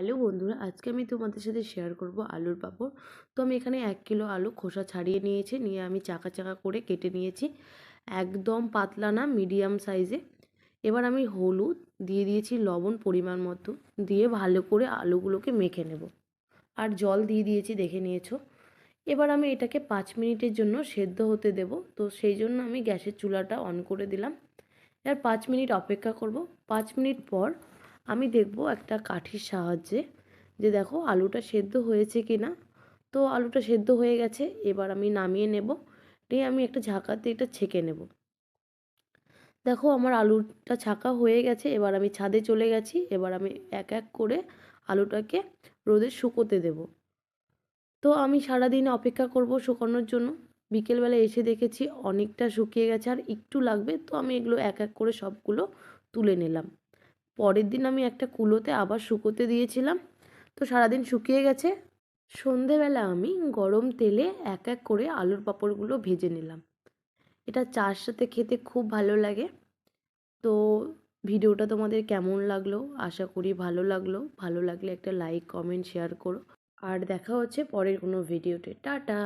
Hello বন্ধুরা, আজকে আমি তোমাদের সাথে শেয়ার করব আলুর পাঁপড়। তো আমি এখানে এক কিলো আলু খোসা ছাড়িয়ে নিয়েছি, নিয়ে আমি চাকা চাকা করে কেটে নিয়েছি। একদম পাতলা না মিডিয়াম সাইজে এবার আমি হলুদ দিয়ে দিয়েছি লবণ পরিমাণ মতো, দিয়ে ভালো করে আলুগুলোকে মেখে নেব। আর জল দিয়ে দিয়েছি, দেখে নিয়েছো। এবার আমি এটাকে পাঁচ মিনিটের জন্য সেদ্ধ হতে দেব। তো সেই জন্য আমি গ্যাসের চুলাটা অন করে দিলাম। এবার পাঁচ মিনিট অপেক্ষা করব। পাঁচ মিনিট পর আমি দেখব একটা কাঠির সাহায্যে যে দেখো আলুটা সেদ্ধ হয়েছে কি না তো আলুটা সেদ্ধ হয়ে গেছে, এবার আমি নামিয়ে নেব। নিয়ে আমি একটা ঝাঁকাতে এটা ছেঁকে নেব। দেখো আমার আলুটা ছাকা হয়ে গেছে, এবার আমি ছাদে চলে গেছি। এবার আমি এক এক করে আলুটাকে রোদে শুকোতে দেব। তো আমি সারাদিন অপেক্ষা করব শুকানোর জন্য। বিকেলবেলা এসে দেখেছি অনেকটা শুকিয়ে গেছে, আর একটু লাগবে। তো আমি এগুলো এক এক করে সবগুলো তুলে নিলাম। পরের দিন আমি একটা কুলোতে আবার শুকোতে দিয়েছিলাম। তো সারাদিন শুকিয়ে গেছে। সন্ধেবেলা আমি গরম তেলে এক এক করে আলুর পাঁপড়গুলো ভেজে নিলাম। এটা চার সাথে খেতে খুব ভালো লাগে। তো ভিডিওটা তোমাদের কেমন লাগল? আশা করি ভালো লাগল। ভালো লাগলে একটা লাইক, কমেন্ট, শেয়ার করো। আর দেখা হচ্ছে পরের কোনো ভিডিওতে। টাটা!